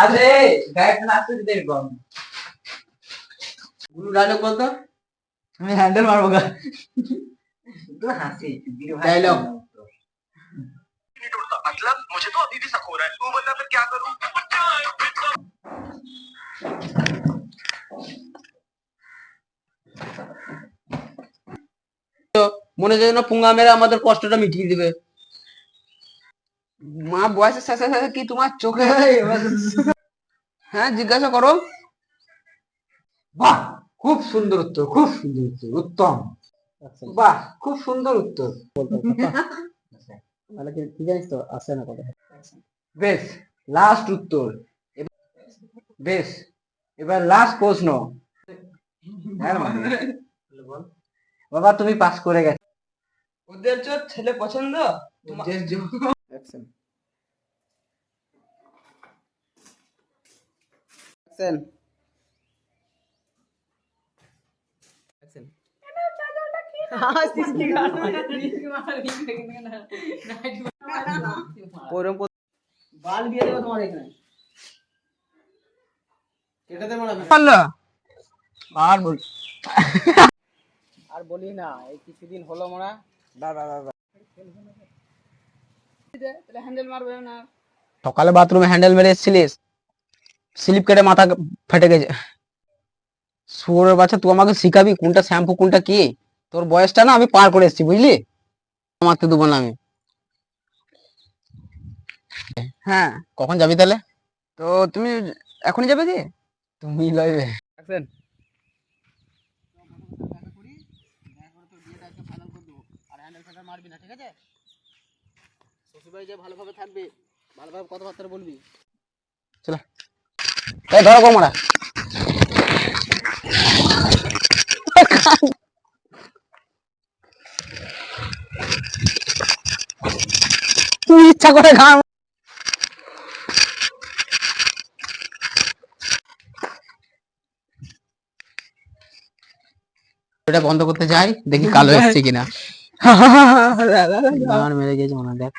আরে গাইড নাচতে দিতে কম গুরু ডায়লগ বলতো আমি হ্যান্ডেল মারবো গা তো হাসি ডায়লগ मतलब मुझे तो अभी भी शक हो रहा है तू बता फिर क्या करूं মনে যেন পুঙ্গা মেরে আমাদের কষ্টটা মিটিয়ে দিবে মা বয়সের সাথে সাথে কি তোমার চোখে হ্যাঁ? জিজ্ঞাসা করো। বাহ খুব সুন্দর উত্তর খুব সুন্দর উত্তর উত্তম। বাহ খুব সুন্দর উত্তর। তাহলে কি জানিস তো? আসে না কথা। বেশ লাস্ট উত্তর। বেশ এবার লাস্ট প্রশ্ন। হ্যাঁ মানে। বাবা তুমি পাস করে গেছো। ওদের ছেলে পছন্দ বাল দিয়ে দেবো তোমার এখানে। কেটে দেবো আর বল আর বলি না এই কিছুদিন হলো মোরা। দাদা দাদা হ্যান্ডেল মারবে না। সকালে বাথরুমে হ্যান্ডেল মেরে এসেছিলিস? স্লিপ কেটে মাথা ফেটে গেছে। শুয়োরের বাচ্চা তুই আমাকে শিখাবি কোনটা শ্যাম্পু কোনটা কি? তোর বয়সটা না আমি পার করে এসেছি বুঝলি? মারতে দেবো না আমি। হ্যাঁ কখন যাবি তাহলে? তো তুমি এখনই যাবে কি? তুমি লইবে। ভালোভাবে থাকবে ভালোভাবে কথাবার্তা বলবি। এই ধরো কোমরা। তুই ইচ্ছা করে গান এটা বন্ধ করতে যাই দেখি কালো এসছে কিনা। মেরে গেছে মনে হয়, দেখ।